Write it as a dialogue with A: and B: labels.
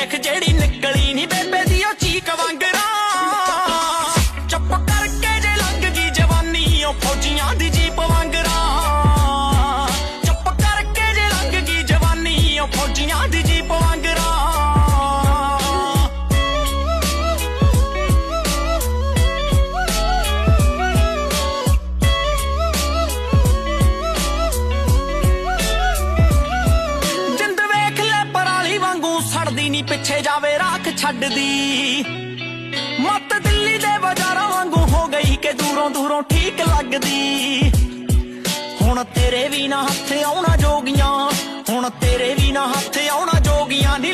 A: ਨੂੰ ਸੀ ਵੇਖ ਜਿਹੜੀ ਪਿੱਛੇ ਜਾਵੇ ਰਾਖ ਛੱਡਦੀ। ਮੱਤ ਦਿੱਲੀ ਦੇ ਬਾਜ਼ਾਰਾਂ ਵਾਂਗੂ ਹੋ ਗਈ ਕਿ ਦੂਰੋਂ ਦੂਰੋਂ ਠੀਕ ਲੱਗਦੀ। ਹੁਣ ਤੇਰੇ ਵੀ ਨਾ ਹੱਥ ਆਉਣਾ ਜੋਗੀਆਂ, ਹੁਣ ਤੇਰੇ ਵੀ ਨਾ ਹੱਥ ਆਉਣਾ ਜੋਗੀਆਂ, ਨੀ